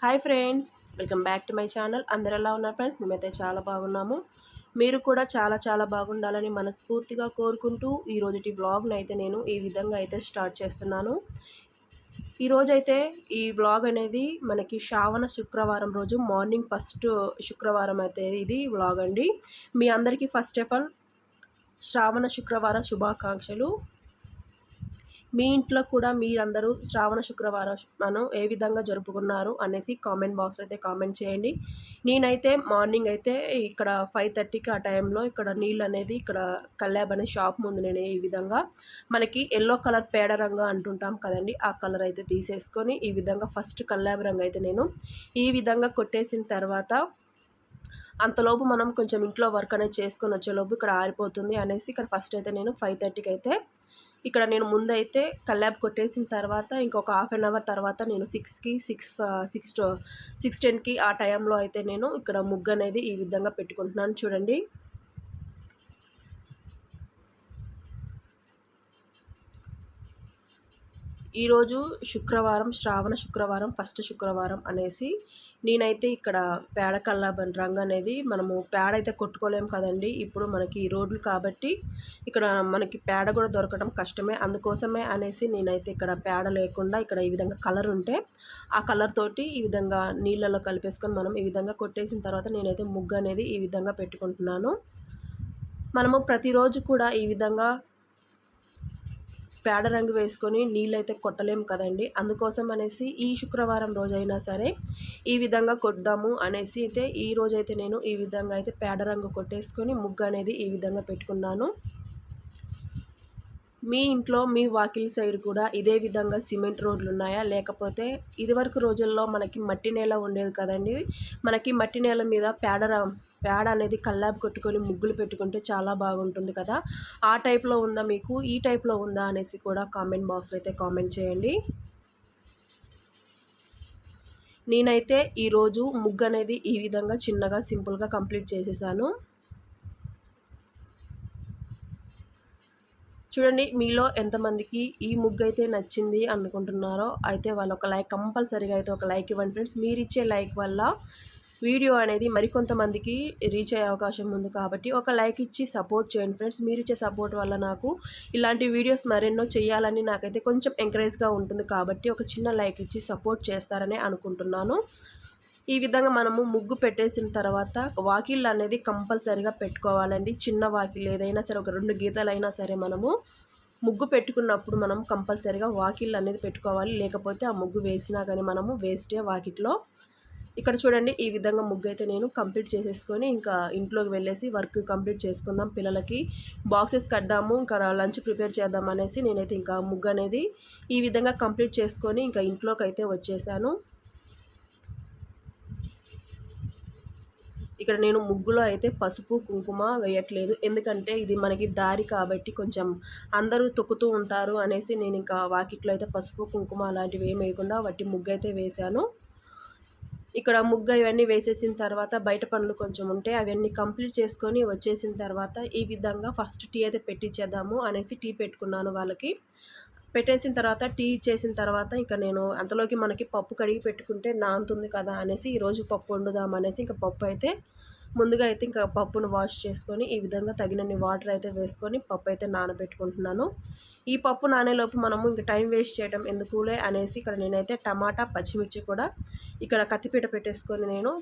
Hi friends welcome back to my channel. అందరు ఎలా ఉన్నారు ఫ్రెండ్స్? మేమైతే చాలా బాగున్నాము. మీరు కూడా చాలా చాలా బాగుండాలని మనస్ఫూర్తిగా కోరుకుంటూ ఈ రోజుటి బ్లాగ్ని అయితే నేను ఈ విధంగా అయితే స్టార్ట్ చేస్తున్నాను. ఈరోజైతే ఈ బ్లాగ్ అనేది మనకి శ్రావణ శుక్రవారం రోజు మార్నింగ్ ఫస్ట్ శుక్రవారం అయితే ఇది బ్లాగ్ అండి. మీ అందరికీ first of all Shravana Shukravara శుభాకాంక్షలు. మీ ఇంట్లో కూడా మీరందరూ శ్రావణ శుక్రవారం మనం ఏ విధంగా జరుపుకున్నారు అనేసి కామెంట్ బాక్స్లో అయితే కామెంట్ చేయండి. నేనైతే మార్నింగ్ అయితే ఇక్కడ ఫైవ్ థర్టీకి ఆ టైంలో ఇక్కడ నీళ్ళు అనేది ఇక్కడ కల్లాబ్ అనే షాప్ ముందు నేను ఈ విధంగా మనకి ఎల్లో కలర్ పేడ రంగు అంటుంటాం కదండి ఆ కలర్ అయితే తీసేసుకొని ఈ విధంగా ఫస్ట్ కల్లాబ్ రంగు అయితే నేను ఈ విధంగా కొట్టేసిన తర్వాత అంతలోపు మనం కొంచెం ఇంట్లో వర్క్ అనేది చేసుకొని వచ్చేలోపు ఇక్కడ ఆరిపోతుంది అనేసి ఇక్కడ ఫస్ట్ అయితే నేను ఫైవ్ థర్టీకి అయితే ఇక్కడ నేను ముందైతే కల్లాబ్ కొట్టేసిన తర్వాత ఇంకొక హాఫ్ అన్ అవర్ తర్వాత నేను సిక్స్కి సిక్స్ సిక్స్ సిక్స్ టెన్కి ఆ టైంలో అయితే నేను ఇక్కడ ముగ్గు అనేది ఈ విధంగా పెట్టుకుంటున్నాను చూడండి. ఈరోజు శుక్రవారం శ్రావణ శుక్రవారం ఫస్ట్ శుక్రవారం అనేసి నేనైతే ఇక్కడ పేడ కల్లాబన్ రంగు అనేది మనము పేడ అయితే కొట్టుకోలేము కదండి. ఇప్పుడు మనకి ఈ రోడ్లు కాబట్టి ఇక్కడ మనకి పేడ కూడా దొరకడం కష్టమే. అందుకోసమే అనేసి నేనైతే ఇక్కడ పేడ లేకుండా ఇక్కడ ఈ విధంగా కలర్ ఉంటే ఆ కలర్ తోటి ఈ విధంగా నీళ్ళలో కలిపేసుకొని మనం ఈ విధంగా కొట్టేసిన తర్వాత నేనైతే ముగ్గు అనేది ఈ విధంగా పెట్టుకుంటున్నాను. మనము ప్రతిరోజు కూడా ఈ విధంగా పేడ రంగు వేసుకొని నీళ్ళైతే కొట్టలేము కదండి. అందుకోసం అనేసి ఈ శుక్రవారం రోజైనా సరే ఈ విధంగా కొడదాము అనేసి అయితే ఈ రోజైతే నేను ఈ విధంగా అయితే పేడ రంగు కొట్టేసుకొని ముగ్గు అనేది ఈ విధంగా పెట్టుకున్నాను. మీ ఇంట్లో మీ వాకిల్ సైడ్ కూడా ఇదే విధంగా సిమెంట్ రోడ్లు ఉన్నాయా లేకపోతే ఇదివరకు రోజుల్లో మనకి మట్టి నేల ఉండేది కదండి. మనకి మట్టి నేల మీద పేడ పేడ అనేది కల్లాపు కొట్టుకొని ముగ్గులు పెట్టుకుంటే చాలా బాగుంటుంది కదా. ఆ టైప్లో ఉందా మీకు? ఈ టైప్లో ఉందా అనేసి కూడా కామెంట్ బాక్స్లో అయితే కామెంట్ చేయండి. నేనైతే ఈరోజు ముగ్గు అనేది ఈ విధంగా చిన్నగా సింపుల్గా కంప్లీట్ చేసేసాను. చూడండి మీలో ఎంతమందికి ఈ ముగ్గు అయితే నచ్చింది అనుకుంటున్నారో అయితే వాళ్ళు ఒక లైక్ కంపల్సరీగా అయితే ఒక లైక్ ఇవ్వండి ఫ్రెండ్స్. మీరు ఇచ్చే లైక్ వల్ల వీడియో అనేది మరికొంతమందికి రీచ్ అయ్యే అవకాశం ఉంది కాబట్టి ఒక లైక్ ఇచ్చి సపోర్ట్ చేయండి ఫ్రెండ్స్. మీరు ఇచ్చే సపోర్ట్ వల్ల నాకు ఇలాంటి వీడియోస్ మరెన్నో చేయాలని నాకైతే కొంచెం ఎంకరేజ్గా ఉంటుంది కాబట్టి ఒక చిన్న లైక్ ఇచ్చి సపోర్ట్ చేస్తారని అనుకుంటున్నాను. ఈ విధంగా మనము ముగ్గు పెట్టేసిన తర్వాత వాకిళ్ళు అనేది కంపల్సరీగా పెట్టుకోవాలండి. చిన్న వాకిల్ ఏదైనా సరే ఒక రెండు గీతలైనా సరే మనము ముగ్గు పెట్టుకున్నప్పుడు మనం కంపల్సరీగా వాకిళ్ళు అనేది పెట్టుకోవాలి. లేకపోతే ఆ ముగ్గు వేసినా కానీ మనము వేస్టే వాకిట్లో. ఇక్కడ చూడండి ఈ విధంగా ముగ్గు అయితే నేను కంప్లీట్ చేసేసుకొని ఇంకా ఇంట్లోకి వెళ్ళేసి వర్క్ కంప్లీట్ చేసుకుందాం పిల్లలకి. బాక్సెస్ కడదాము ఇంకా లంచ్ ప్రిపేర్ చేద్దాం అనేసి నేనైతే ఇంకా ముగ్గు అనేది ఈ విధంగా కంప్లీట్ చేసుకొని ఇంకా ఇంట్లోకి అయితే వచ్చేసాను. ఇక్కడ నేను ముగ్గులో అయితే పసుపు కుంకుమ వేయట్లేదు. ఎందుకంటే ఇది మనకి దారి కాబట్టి కొంచెం అందరూ తొక్కుతూ ఉంటారు అనేసి నేను ఇంకా వాకిట్లో అయితే పసుపు కుంకుమ అలాంటివి ఏమి వేయకుండా వట్టి ముగ్గు అయితే వేశాను. ఇక్కడ ముగ్గు ఇవన్నీ వేసేసిన తర్వాత బయట పనులు కొంచెం ఉంటే అవన్నీ కంప్లీట్ చేసుకొని వచ్చేసిన తర్వాత ఈ విధంగా ఫస్ట్ టీ అయితే పెట్టించేద్దాము అనేసి టీ పెట్టుకున్నాను వాళ్ళకి. పెట్టేసిన తర్వాత టీ చేసిన తర్వాత ఇంకా నేను అంతలోకి మనకి పప్పు కడిగి పెట్టుకుంటే నాంతుంది కదా అనేసి ఈరోజు పప్పు వండుదాం అనేసి ఇంకా పప్పు అయితే ముందుగా అయితే ఇంకా పప్పును వాష్ చేసుకొని ఈ విధంగా తగినన్ని వాటర్ అయితే వేసుకొని పప్పు అయితే నానబెట్టుకుంటున్నాను. ఈ పప్పు నానేలోపు మనము ఇంకా టైం వేస్ట్ చేయడం ఎందుకులే అనేసి ఇక్కడ నేనైతే టమాటా పచ్చిమిర్చి కూడా ఇక్కడ కత్తిపీట పెట్టేసుకొని నేను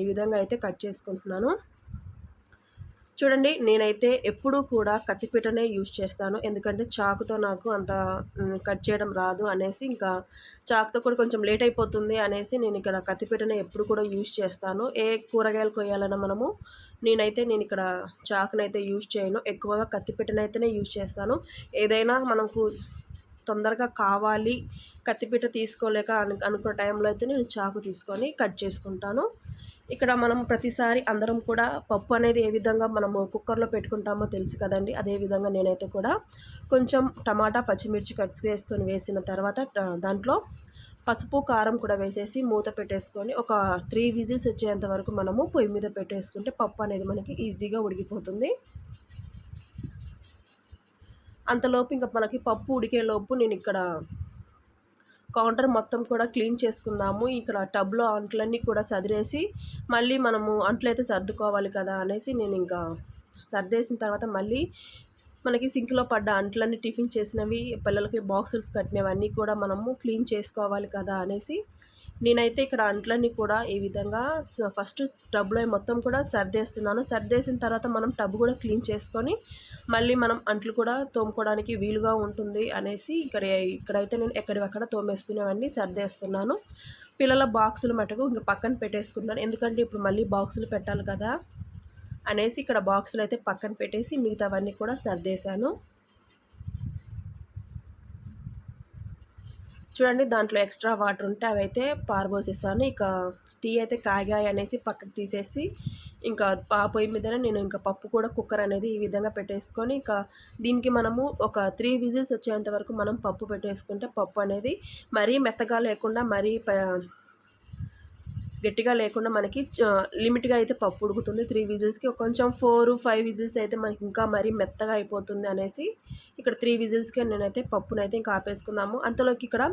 ఈ విధంగా అయితే కట్ చేసుకుంటున్నాను. చూడండి నేనైతే ఎప్పుడూ కూడా కత్తిపీటనే యూజ్ చేస్తాను. ఎందుకంటే చాకుతో నాకు అంత కట్ చేయడం రాదు అనేసి ఇంకా చాకుతో కూడా కొంచెం లేట్ అయిపోతుంది అనేసి నేను ఇక్కడ కత్తిపీటనే ఎప్పుడు కూడా యూజ్ చేస్తాను. ఏ కూరగాయలు కొయ్యాలన్నా మనము నేనైతే నేను ఇక్కడ చాకునైతే యూజ్ చేయను. ఎక్కువగా కత్తిపీటనైతేనే యూజ్ చేస్తాను. ఏదైనా మనకు తొందరగా కావాలి కత్తిపీట తీసుకోలేక అను అనుకున్న టైంలో అయితే నేను చాకు తీసుకొని కట్ చేసుకుంటాను. ఇక్కడ మనం ప్రతిసారి అందరం కూడా పప్పు అనేది ఏ విధంగా మనము కుక్కర్లో పెట్టుకుంటామో తెలుసు కదండి. అదే విధంగా నేనైతే కూడా కొంచెం టమాటా పచ్చిమిర్చి కట్ చేసుకొని వేసిన తర్వాత దాంట్లో పసుపు కారం కూడా వేసేసి మూత పెట్టేసుకొని ఒక త్రీ విజిల్స్ వచ్చేంత వరకు మనము పొయ్యి మీద పెట్టేసుకుంటే పప్పు అనేది మనకి ఈజీగా ఉడికిపోతుంది. అంతలోపు ఇంకా మనకి పప్పు ఉడికేలోపు నేను ఇక్కడ కౌంటర్ మొత్తం కూడా క్లీన్ చేసుకుందాము. ఇక్కడ టబ్లో అంట్లన్నీ కూడా సదిరేసి మళ్ళీ మనము అంట్లయితే సర్దుకోవాలి కదా అనేసి నేను ఇంకా సర్దేసిన తర్వాత మళ్ళీ మనకి సింక్లో పడ్డ అంట్లన్నీ టిఫిన్ చేసినవి పిల్లలకి బాక్సులు కట్టినవన్నీ కూడా మనము క్లీన్ చేసుకోవాలి కదా అనేసి నేనైతే ఇక్కడ అంట్లన్నీ కూడా ఈ విధంగా ఫస్ట్ టబ్లో మొత్తం కూడా సర్దేస్తున్నాను. సర్దేసిన తర్వాత మనం టబ్ కూడా క్లీన్ చేసుకొని మళ్ళీ మనం అంట్లు కూడా తోముకోవడానికి వీలుగా ఉంటుంది అనేసి ఇక్కడ ఇక్కడైతే నేను ఎక్కడివక్కడ తోమేస్తున్నవన్నీ సర్దేస్తున్నాను. పిల్లల బాక్సులు మటుకు ఇంక పక్కన పెట్టేసుకున్నాను ఎందుకంటే ఇప్పుడు మళ్ళీ బాక్సులు పెట్టాలి కదా. అనేసి ఇక్కడ బాక్సులు అయితే పక్కన పెట్టేసి మిగతావన్నీ కూడా సర్దేశాను. చూడండి దాంట్లో ఎక్స్ట్రా వాటర్ ఉంటే అవి అయితే పారబోసేసాను. ఇక టీ అయితే కాగాయి అనేసి పక్కకు తీసేసి ఇంకా ఆ పొయ్యి మీదనే నేను ఇంకా పప్పు కూడా కుక్కర్ అనేది ఈ విధంగా పెట్టేసుకొని ఇంకా దీనికి మనము ఒక త్రీ విజిల్స్ వచ్చేంత వరకు మనం పప్పు పెట్టేసుకుంటే పప్పు అనేది మరీ మెత్తగా లేకుండా మరీ గట్టిగా లేకుండా మనకి లిమిట్గా అయితే పప్పు ఉడుకుతుంది. త్రీ విజిల్స్కి కొంచెం ఫోర్ ఫైవ్ విజిల్స్ అయితే మనకి ఇంకా మరీ మెత్తగా అయిపోతుంది అనేసి ఇక్కడ త్రీ విజిల్స్కి నేనైతే పప్పునైతే ఇంకా ఆపేసుకుందాము. అంతలోకి ఇక్కడ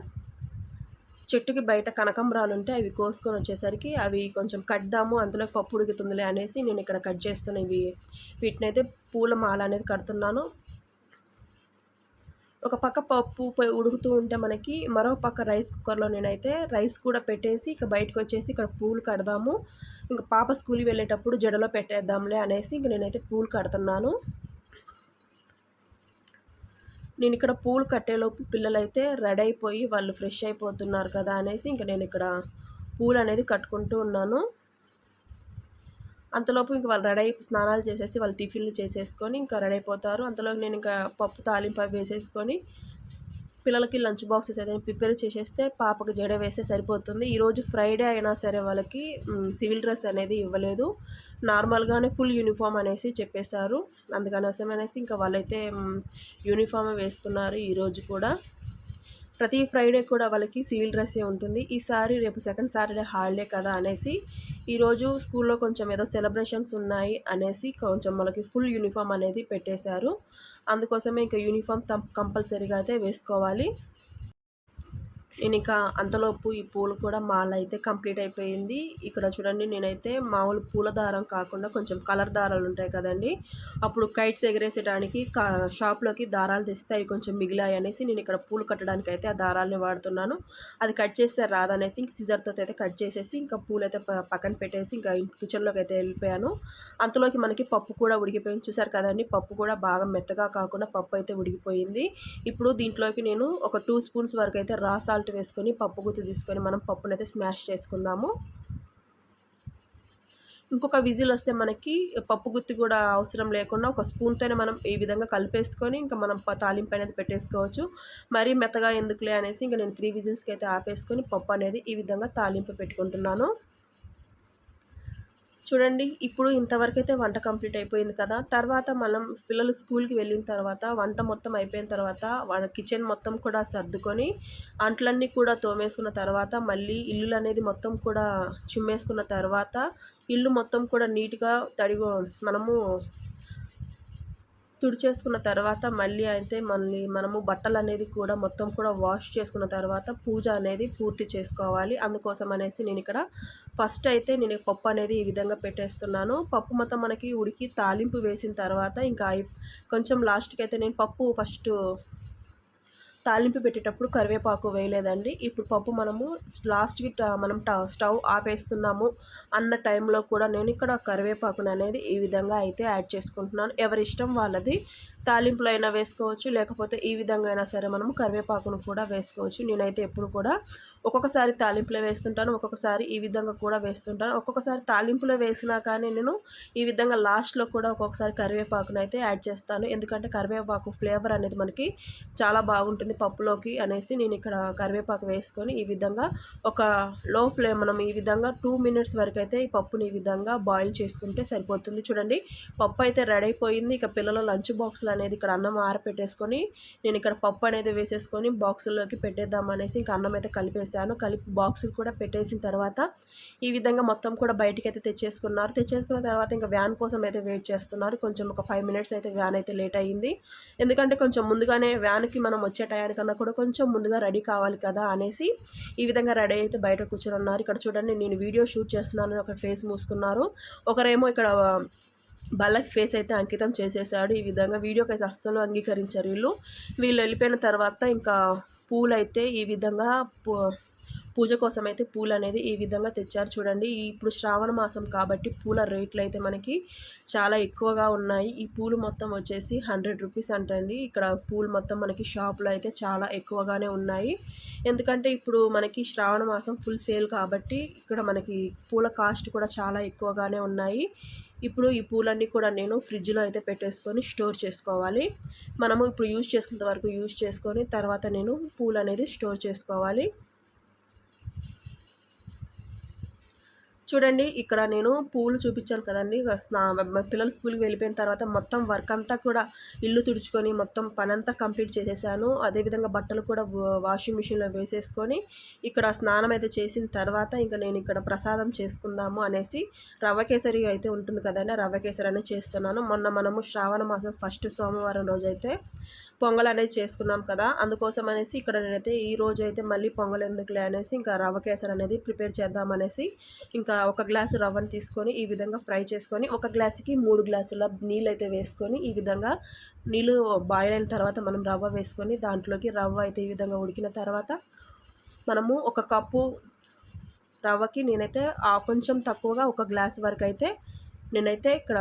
చెట్టుకి బయట కనకంబరాలు ఉంటే అవి కోసుకొని వచ్చేసరికి అవి కొంచెం కట్దాము అందులో పప్పు ఉడుకుతుందిలే అనేసి నేను ఇక్కడ కట్ చేస్తున్న ఇవి. వీటిని అయితే పూల మాల అనేది కడుతున్నాను. ఒక పక్క పప్పు ఉడుకుతూ ఉంటే మనకి మరో పక్క రైస్ కుక్కర్లో నేనైతే రైస్ కూడా పెట్టేసి ఇక బయటకు వచ్చేసి ఇక్కడ పూలు కడదాము. ఇంకా పాప స్కూల్కి వెళ్ళేటప్పుడు జడలో పెట్టేద్దాంలే అనేసి ఇంక నేనైతే పూలు కడుతున్నాను. నేను ఇక్కడ పూలు కట్టేలోపు పిల్లలైతే రెడీ అయిపోయి వాళ్ళు ఫ్రెష్ అయిపోతున్నారు కదా అనేసి ఇంకా నేను ఇక్కడ పూలు అనేది కట్టుకుంటూ ఉన్నాను. అంతలోపు ఇంక వాళ్ళు రెడీ అయిపోయి స్నానాలు చేసేసి వాళ్ళు టిఫిన్లు చేసేసుకొని ఇంకా రెడీ అయిపోతారు. అంతలోపు నేను ఇంకా పప్పు తాలింపు వేసేసుకొని పిల్లలకి లంచ్ బాక్సెస్ ఏదైనా ప్రిపేర్ చేసేస్తే పాపకు జడ వేస్తే సరిపోతుంది. ఈరోజు ఫ్రైడే అయినా సరే వాళ్ళకి సివిల్ డ్రెస్ అనేది ఇవ్వలేదు. నార్మల్గానే ఫుల్ యూనిఫామ్ అనేసి చెప్పేశారు. అందుకని అనేసి ఇంకా వాళ్ళైతే యూనిఫామ్ వేసుకున్నారు ఈరోజు కూడా. ప్రతి ఫ్రైడే కూడా వాళ్ళకి సివిల్ డ్రెస్సే ఉంటుంది. ఈసారి రేపు సెకండ్ సాటర్డే హాలిడే కదా అనేసి ఈరోజు స్కూల్లో కొంచెం ఏదో సెలబ్రేషన్స్ ఉన్నాయి అనేసి కొంచెం మనకి ఫుల్ యూనిఫామ్ అనేది పెట్టేశారు. అందుకోసమే ఇంకా యూనిఫామ్ కంపల్సరీగా అయితే వేసుకోవాలి. నేను ఇంకా అంతలోపు ఈ పూలు కూడా మాల అయితే కంప్లీట్ అయిపోయింది. ఇక్కడ చూడండి నేనైతే మామూలు పూల దారం కాకుండా కొంచెం కలర్ దారాలు ఉంటాయి కదండి. అప్పుడు కైట్స్ ఎగరేసేయడానికి షాప్లోకి దారాలు తెస్తే అవి కొంచెం మిగిలాయి అనేసి నేను ఇక్కడ పూలు కట్టడానికి అయితే ఆ దారాలని వాడుతున్నాను. అది కట్ చేస్తే రాదనేసి ఇంక సిజర్తో అయితే కట్ చేసేసి ఇంకా పూలు అయితే పక్కన పెట్టేసి ఇంకా కిచెన్లోకి అయితే వెళ్ళిపోయాను. అంతలోకి మనకి పప్పు కూడా ఉడికిపోయింది. చూసారు కదండి పప్పు కూడా బాగా మెత్తగా కాకుండా పప్పు అయితే ఉడికిపోయింది. ఇప్పుడు దీంట్లోకి నేను ఒక టూ స్పూన్స్ వరకు అయితే రా సాల్ట్ వేసుకొని పప్పు గుత్తి తీసుకొని మనం పప్పునైతే స్మాష్ చేసుకుందాము. ఇంకొక విజిల్ వస్తే మనకి పప్పు గుత్తి కూడా అవసరం లేకుండా ఒక స్పూన్తోనే మనం ఈ విధంగా కలిపేసుకొని ఇంకా మనం తాలింపు అనేది పెట్టేసుకోవచ్చు. మరీ మెత్తగా ఎందుకులే అనేసి ఇంకా నేను త్రీ విజిల్స్కి అయితే ఆపేసుకొని పప్పు అనేది ఈ విధంగా తాలింపు పెట్టుకుంటున్నాను. చూడండి ఇప్పుడు ఇంతవరకు అయితే వంట కంప్లీట్ అయిపోయింది కదా. తర్వాత మనం పిల్లలు స్కూల్కి వెళ్ళిన తర్వాత వంట మొత్తం అయిపోయిన తర్వాత వాళ్ళ కిచెన్ మొత్తం కూడా సర్దుకొని అంట్లన్నీ కూడా తోమేసుకున్న తర్వాత మళ్ళీ ఇల్లు అనేది మొత్తం కూడా చిమ్మేసుకున్న తర్వాత ఇల్లు మొత్తం కూడా నీట్గా తడిగో మనము తుడిచేసుకున్న తర్వాత మళ్ళీ అయితే మళ్ళీ మనము బట్టలు అనేది కూడా మొత్తం కూడా వాష్ చేసుకున్న తర్వాత పూజ అనేది పూర్తి చేసుకోవాలి. అందుకోసం అనేసి నేను ఇక్కడ ఫస్ట్ అయితే నేను పప్పు అనేది ఈ విధంగా పెట్టేస్తున్నాను. పప్పు మొత్తం మనకి ఉడికి తాలింపు వేసిన తర్వాత ఇంకా కొంచెం లాస్ట్కి అయితే నేను పప్పు ఫస్ట్ తాలింపు పెట్టేటప్పుడు కరివేపాకు వేయలేదండి. ఇప్పుడు పప్పు మనము లాస్ట్కి మనం స్టవ్ ఆపేస్తున్నాము అన్న టైంలో కూడా నేను ఇక్కడ కరివేపాకును అనేది ఈ విధంగా అయితే యాడ్ చేసుకుంటున్నాను. ఎవరి ఇష్టం వాళ్ళది తాలింపులో అయినా వేసుకోవచ్చు లేకపోతే ఈ విధంగా అయినా సరే మనము కరివేపాకును కూడా వేసుకోవచ్చు. నేనైతే ఎప్పుడు కూడా ఒక్కొక్కసారి తాలింపులో వేస్తుంటాను ఒక్కొక్కసారి ఈ విధంగా కూడా వేస్తుంటాను. ఒక్కొక్కసారి తాలింపులో వేసినా కానీ నేను ఈ విధంగా లాస్ట్లో కూడా ఒక్కొక్కసారి కరివేపాకును అయితే యాడ్ చేస్తాను. ఎందుకంటే కరివేపాకు ఫ్లేవర్ అనేది మనకి చాలా బాగుంటుంది పప్పులోకి అనేసి నేను ఇక్కడ కరివేపాకు వేసుకొని ఈ విధంగా ఒక లో ఫ్లేమ్ మనం ఈ విధంగా టూ మినిట్స్ వరకు అయితే ఈ పప్పుని ఈ విధంగా బాయిల్ చేసుకుంటే సరిపోతుంది. చూడండి పప్పు అయితే రెడీ అయిపోయింది. ఇక పిల్లల లంచ్ బాక్స్లో బాక్సులు అనేది ఇక్కడ అన్నం ఆరపెట్టేసుకొని నేను ఇక్కడ పప్పు అనేది వేసేసుకొని బాక్సుల్లోకి పెట్టేద్దాం అనేసి ఇంకా అన్నం అయితే కలిపేసాను కలిపి బాక్సులు కూడా పెట్టేసిన తర్వాత ఈ విధంగా మొత్తం కూడా బయటికి అయితే తెచ్చేసుకున్నారు. తెచ్చేసుకున్న తర్వాత ఇంకా వ్యాన్ కోసం అయితే వెయిట్ చేస్తున్నారు. కొంచెం ఒక ఫైవ్ మినిట్స్ అయితే వ్యాన్ అయితే లేట్ అయ్యింది ఎందుకంటే కొంచెం ముందుగానే వ్యాన్కి మనం వచ్చే టయానికన్నా కూడా కొంచెం ముందుగా రెడీ కావాలి కదా అనేసి ఈ విధంగా రెడీ అయితే బయట కూర్చొని ఉన్నారు. ఇక్కడ చూడండి నేను వీడియో షూట్ చేస్తున్నాను. ఒక ఫేస్ మూసుకున్నారు. ఒకరేమో ఇక్కడ బల్లకి ఫేస్ అయితే అంకితం చేసేసాడు. ఈ విధంగా వీడియోకి అయితే అస్సలు అంగీకరించారు వీళ్ళు. వీళ్ళు వెళ్ళిపోయిన తర్వాత ఇంకా పూలు అయితే ఈ విధంగా పూజ కోసం అయితే పూలు అనేది ఈ విధంగా తెచ్చారు చూడండి. ఇప్పుడు శ్రావణ మాసం కాబట్టి పూల రేట్లు అయితే మనకి చాలా ఎక్కువగా ఉన్నాయి. ఈ పూలు మొత్తం వచ్చేసి హండ్రెడ్ రూపీస్ అంటండి. ఇక్కడ పూలు మొత్తం మనకి షాప్లో అయితే చాలా ఎక్కువగానే ఉన్నాయి. ఎందుకంటే ఇప్పుడు మనకి శ్రావణ మాసం ఫుల్ సేల్ కాబట్టి ఇక్కడ మనకి పూల కాస్ట్ కూడా చాలా ఎక్కువగానే ఉన్నాయి. ఇప్పుడు ఈ పూలన్నీ కూడా నేను ఫ్రిడ్జ్లో అయితే పెట్టేసుకొని స్టోర్ చేసుకోవాలి. మనము ఇప్పుడు యూజ్ చేసుకున్నంత వరకు యూజ్ చేసుకొని తర్వాత నేను పూలు అనేది స్టోర్ చేసుకోవాలి. చూడండి ఇక్కడ నేను పూలు చూపించాను కదండి. స్నా పిల్లలు స్కూల్కి వెళ్ళిపోయిన తర్వాత మొత్తం వర్క్ అంతా కూడా ఇల్లు తుడుచుకొని మొత్తం పనంతా కంప్లీట్ చేసేసాను. అదేవిధంగా బట్టలు కూడా వాషింగ్ మిషన్లో వేసేసుకొని ఇక్కడ స్నానం అయితే చేసిన తర్వాత ఇంకా నేను ఇక్కడ ప్రసాదం చేసుకుందాము అనేసి రవ్వ కేసరి అయితే ఉంటుంది కదండి రవ్వ కేసరి అనేది చేస్తున్నాను. మొన్న మనము శ్రావణ మాసం ఫస్ట్ సోమవారం రోజు అయితే పొంగల్ అనేది చేసుకున్నాం కదా అందుకోసం అనేసి ఇక్కడ నేనైతే ఈ రోజు అయితే మళ్ళీ పొంగల్ ఎందుకులే అనేసి ఇంకా రవ్వ కేసర్ అనేది ప్రిపేర్ చేద్దామనేసి ఇంకా ఒక గ్లాసు రవ్వను తీసుకొని ఈ విధంగా ఫ్రై చేసుకొని ఒక గ్లాసుకి మూడు గ్లాసుల నీళ్ళు అయితే వేసుకొని ఈ విధంగా నీళ్ళు బాయిల్ అయిన తర్వాత మనం రవ్వ వేసుకొని దాంట్లోకి రవ్వ అయితే ఈ విధంగా ఉడికిన తర్వాత మనము ఒక కప్పు రవ్వకి నేనైతే కొంచెం తక్కువగా ఒక గ్లాస్ వరకు అయితే నేనైతే ఇక్కడ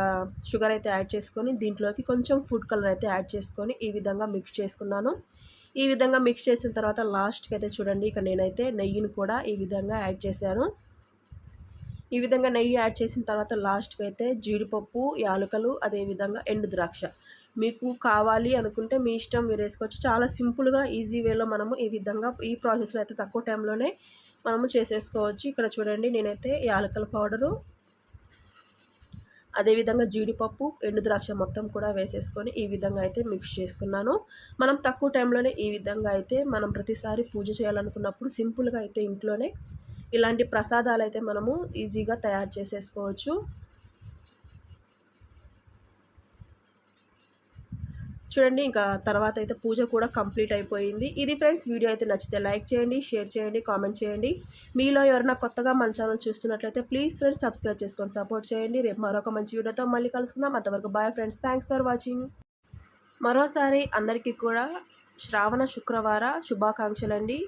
షుగర్ అయితే యాడ్ చేసుకొని దీంట్లోకి కొంచెం ఫుడ్ కలర్ అయితే యాడ్ చేసుకొని ఈ విధంగా మిక్స్ చేసుకున్నాను. ఈ విధంగా మిక్స్ చేసిన తర్వాత లాస్ట్కి అయితే చూడండి ఇక్కడ నేనైతే నెయ్యిని కూడా ఈ విధంగా యాడ్ చేశాను. ఈ విధంగా నెయ్యి యాడ్ చేసిన తర్వాత లాస్ట్కి అయితే జీడిపప్పు యాలకలు అదేవిధంగా ఎండు ద్రాక్ష. మీకు కావాలి అనుకుంటే మీ ఇష్టం మీరు వేసుకోవచ్చు. చాలా సింపుల్గా ఈజీ వేలో మనము ఈ విధంగా ఈ ప్రాసెస్లో అయితే తక్కువ టైంలోనే మనము చేసేసుకోవచ్చు. ఇక్కడ చూడండి నేనైతే యాలకల పౌడరు అదేవిధంగా జీడిపప్పు ఎండు ద్రాక్ష మొత్తం కూడా వేసేసుకొని ఈ విధంగా అయితే మిక్స్ చేసుకున్నాను. మనం తక్కువ టైంలోనే ఈ విధంగా అయితే మనం ప్రతిసారి పూజ చేయాలనుకున్నప్పుడు సింపుల్గా అయితే ఇంట్లోనే ఇలాంటి ప్రసాదాలు అయితే మనము ఈజీగా తయారు చేసేసుకోవచ్చు. చూడండి ఇంకా తర్వాత అయితే పూజ కూడా కంప్లీట్ అయిపోయింది. ఇది ఫ్రెండ్స్ వీడియో అయితే నచ్చితే లైక్ చేయండి షేర్ చేయండి కామెంట్ చేయండి. మీలో ఎవరైనా కొత్తగా మన ఛానల్ చూస్తున్నట్లయితే ప్లీజ్ ఫ్రెండ్స్ సబ్స్క్రైబ్ చేసుకొని సపోర్ట్ చేయండి. రేపు మరొక మంచి వీడియోతో మళ్ళీ కలుసుకుందాం. అంతవరకు bye friends thanks for watching మరోసారి అందరికీ కూడా శ్రావణ శుక్రవార శుభాకాంక్షలు అండి.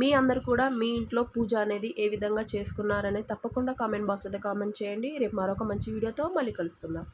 మీ అందరు కూడా మీ ఇంట్లో పూజ అనేది ఏ విధంగా చేసుకున్నారనేది తప్పకుండా కామెంట్ బాక్స్ అయితే కామెంట్ చేయండి. రేపు మరొక మంచి వీడియోతో మళ్ళీ కలుసుకుందాం.